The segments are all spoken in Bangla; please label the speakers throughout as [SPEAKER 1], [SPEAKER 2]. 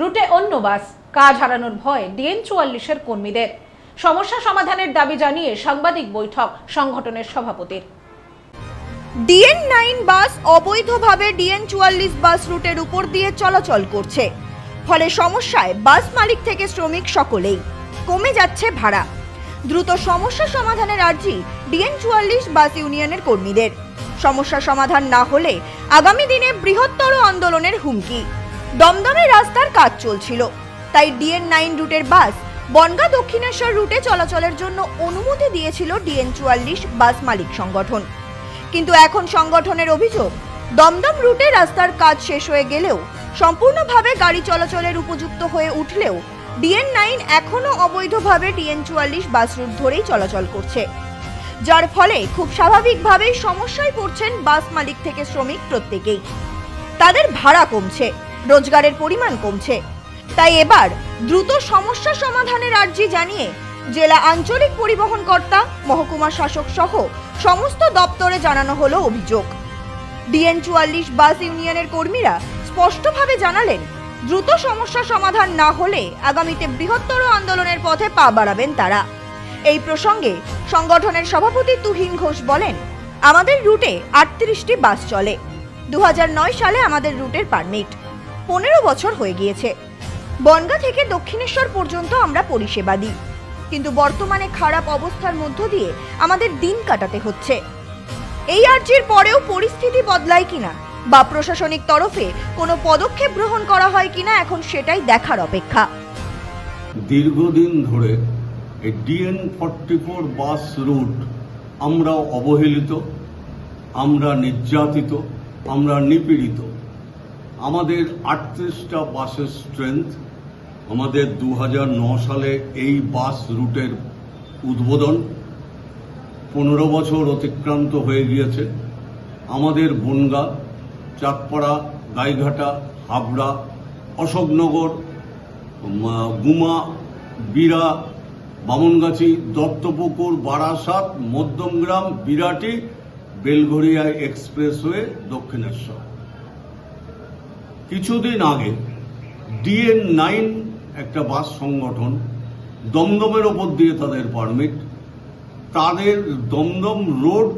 [SPEAKER 1] রুটে অন্য বাস। কাজ হারানোর ভয় ডিএন চুয়াল্লিশের কর্মীদের। সমস্যা সমাধানের দাবি জানিয়ে সাংবাদিক বৈঠক সংগঠনের সভাপতির।
[SPEAKER 2] ডিএন নাইন বাস অবৈধভাবে ডিএন চুয়াল্লিশ বাস রুটের উপর দিয়ে চলাচল করছে। ফলে সমস্যায় বাস মালিক থেকে শ্রমিক সকলেই। কমে যাচ্ছে ভাড়া। দ্রুত সমস্যা সমাধানের আর্জি ডিএন চুয়াল্লিশ বাস ইউনিয়নের কর্মীদের। সমস্যা সমাধান না হলে আগামী দিনে বৃহত্তর আন্দোলনের হুমকি। দমদমে রাস্তার কাজ চলছিল। তাই ডিএন নাইন রুটের বাস বনগা দক্ষিণেশ্বর রুটে চলাচলের জন্য অনুমতি দিয়েছিল ডিএন চুয়াল্লিশ বাস মালিক সংগঠন। কিন্তু এখন সংগঠনের অভিযোগ, দমদম রুটে রাস্তার কাজ শেষ হয়ে গেলেও সম্পূর্ণভাবে গাড়ি চলাচলের উপযুক্ত হয়ে উঠলেও ডিএন নাইন এখনও অবৈধভাবে ডিএন চুয়াল্লিশ বাস রুট ধরেই চলাচল করছে। যার ফলে খুব স্বাভাবিকভাবেই সমস্যায় পড়ছেন বাস মালিক থেকে শ্রমিক প্রত্যেকেই। তাদের ভাড়া কমছে। রোজগারের পরিমাণ কমছে। তাই এবার দ্রুত সমস্যা সমাধানের আর্জি জানিয়ে জেলা আঞ্চলিক পরিবহন কর্তা মহকুমা শাসক সহ সমস্ত দপ্তরে জানানো হলো অভিযোগ। ডিএন চুয়াল্লিশ বাস ইউনিয়নের কর্মীরা স্পষ্টভাবে জানালেন, দ্রুত সমস্যা সমাধান না হলে আগামীতে বৃহত্তর আন্দোলনের পথে পা বাড়াবেন তারা। এই প্রসঙ্গে সংগঠনের সভাপতি তুহিন ঘোষ বলেন, আমাদের রুটে আটত্রিশটি বাস চলে। দু হাজার নয় সালে আমাদের রুটের পারমিট। পনেরো বছর হয়ে গিয়েছে। বনগা থেকে দক্ষিণেশ্বর পর্যন্ত আমরা পরিষেবা দিই। কিন্তু বর্তমানে খারাপ অবস্থার মধ্য দিয়ে আমাদের দিন কাটাতে হচ্ছে। এই আর্জির পরেও পরিস্থিতি বদলায় কিনা বা প্রশাসনিক তরফে কোনো পদক্ষেপ গ্রহণ করা হয় কিনা এখন সেটাই দেখার অপেক্ষা।
[SPEAKER 3] দীর্ঘদিন ধরে এই DN forty four bus route আমরা অবহেলিত, আমরা নির্যাতিত, আমরা নিপীড়িত। আমাদের আটত্রিশটা বাসের স্ট্রেংথ আমাদের দু সালে এই বাস রুটের উদ্বোধন, পনেরো বছর অতিক্রান্ত হয়ে গিয়েছে। আমাদের বনগা, চাঁদপাড়া, গাইঘাটা, হাবড়া, অশোকনগর, গুমা, বিরা, বামনগাছি, দত্তপুকুর, বারাসাত, মধ্যমগ্রাম, বিরাটি বেলঘরিয়া এক্সপ্রেসওয়ে, দক্ষিণেশ্বর। কিছুদিন আগে ডিএন নাইন একটা বাস সংগঠন দমদমের ওপর দিয়ে তাদের পারমিট, তাদের দমদম রোড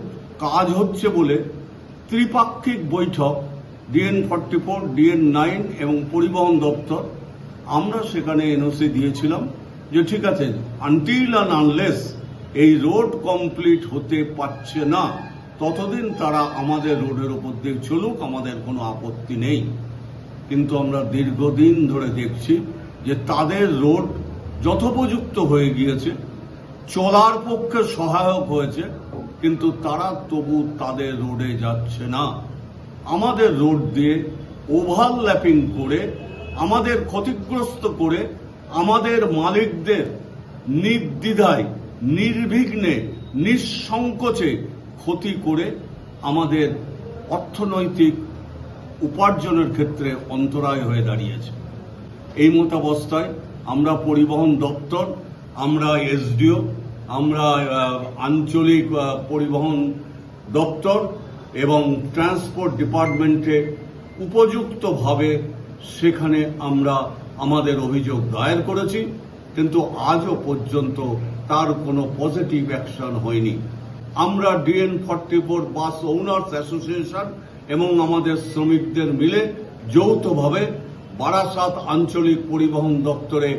[SPEAKER 3] কাজ হচ্ছে বলে ত্রিপাক্ষিক বৈঠক DN forty four DN nine এবং পরিবহন দপ্তর। আমরা সেখানে এনওসি দিয়েছিলাম যে ঠিক আছে আনটিল অ্যান্ড আনলেস এই রোড কমপ্লিট হতে পারছে না, ততদিন তারা আমাদের রোডের ওপর দিয়ে চলুক, আমাদের কোনো আপত্তি নেই। কিন্তু আমরা দীর্ঘদিন ধরে দেখছি যে তাদের রোড যথোপযুক্ত হয়ে গিয়েছে, চলার পক্ষে সহায়ক হয়েছে, কিন্তু তারা তবু তাদের রোডে যাচ্ছে না। আমাদের রোড দিয়ে ওভারল্যাপিং করে, আমাদের ক্ষতিগ্রস্ত করে, আমাদের মালিকদের নির্দ্বিধায়, নির্বিঘ্নে, নিঃসংকোচে ক্ষতি করে আমাদের অর্থনৈতিক উপার্জনের ক্ষেত্রে অন্তরায় হয়ে দাঁড়িয়েছে। এই মতাবস্থায় আমরা পরিবহন দপ্তর, আমরা এসডিও, আমরা আঞ্চলিক পরিবহন দপ্তর এবং ট্রান্সপোর্ট ডিপার্টমেন্টে উপযুক্তভাবে সেখানে আমরা আমাদের অভিযোগ দায়ের করেছি, কিন্তু আজও পর্যন্ত তার কোনো পজিটিভ অ্যাকশন হয়নি। আমরা DN forty four bus owners association এবং আমাদের শ্রমিকদের মিলে যৌথভাবে বারাসাত আঞ্চলিক পরিবহন দপ্তরে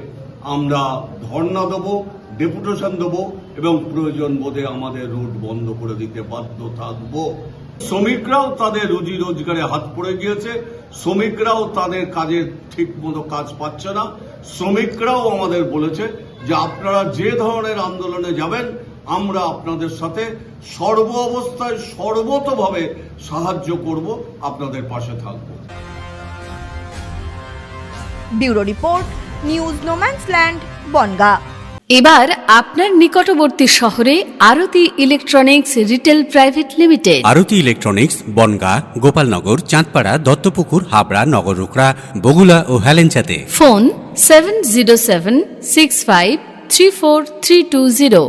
[SPEAKER 3] আমরা ধর্ণা দেবো, ডেপুটেশন দেবো এবং প্রয়োজন বোধে আমাদের রুট বন্ধ করে দিতে বাধ্য থাকব। শ্রমিকরাও তাদের রুজি রোজগারে হাত পড়ে গিয়েছে। শ্রমিকরাও তাদের কাজের ঠিক মতো কাজ পাচ্ছে না। শ্রমিকরাও আমাদের বলেছে যে আপনারা যে ধরনের আন্দোলনে যাবেন আমরা আপনাদের সাথে সর্ব অবস্থায় সর্বতভাবে সাহায্য করব আপনাদের পাশে থাকব।
[SPEAKER 2] Bureau report news no man's land Bongaon.
[SPEAKER 4] এবার আপনার নিকটবর্তী শহরে Arati electronics retail private limited.
[SPEAKER 5] Arati electronics Bongaon Gopalnagar Chandpara Duttapukur Habra Nagarukhra Bagula ও হেলেঞ্চাতে।
[SPEAKER 4] Phone seven zero seven six five three four three two zero.